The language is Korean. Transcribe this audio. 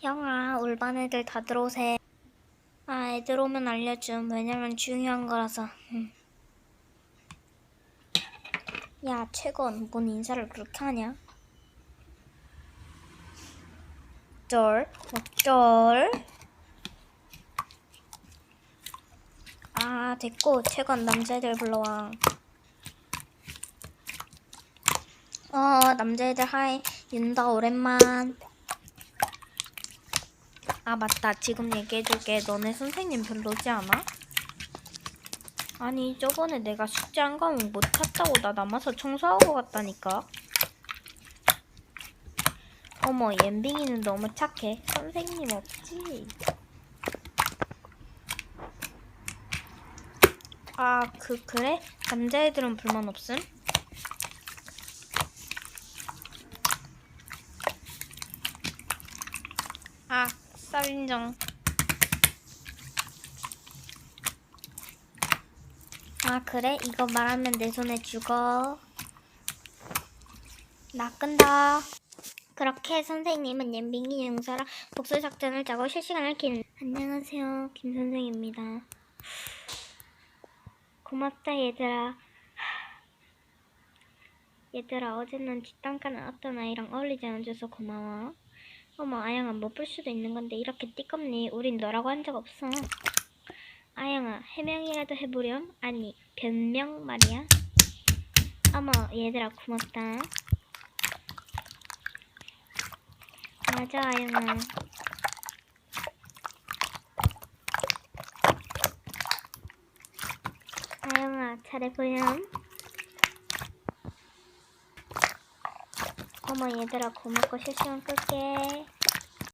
형아, 울반 애들 다 들어오세. 아, 애들 오면 알려줌. 왜냐면 중요한 거라서. 응. 야, 최건, 뭔 인사를 그렇게 하냐? 쩔, 어쩔? 아, 됐고, 최건 남자애들 불러와. 어, 남자애들 하이. 윤다, 오랜만. 아 맞다 지금 얘기해줄게 너네 선생님 별로지 않아? 아니 저번에 내가 숙제 한 과목 못 탔다고 나 남아서 청소하고 갔다니까 어머 옌빙이는 너무 착해 선생님 없지? 아 그 그래? 남자애들은 불만 없음? 아 쌀인정. 아 그래? 이거 말하면 내 손에 죽어. 나 끈다. 그렇게 선생님은 옌빙이 용사랑 복수 작전을 짜고 실시간을 킨 안녕하세요. 김 선생입니다. 고맙다 얘들아. 얘들아 어제는 뒷담가는 어떤 아이랑 어울리지 않아줘서 고마워 어머 아영아 못 볼 수도 있는 건데 이렇게 띠껍니? 우린 너라고 한 적 없어. 아영아 해명이라도 해보렴. 아니 변명 말이야. 어머 얘들아 고맙다. 맞아 아영아. 아영아 잘해보렴 어머 얘들아 고맙고 실시간 끌게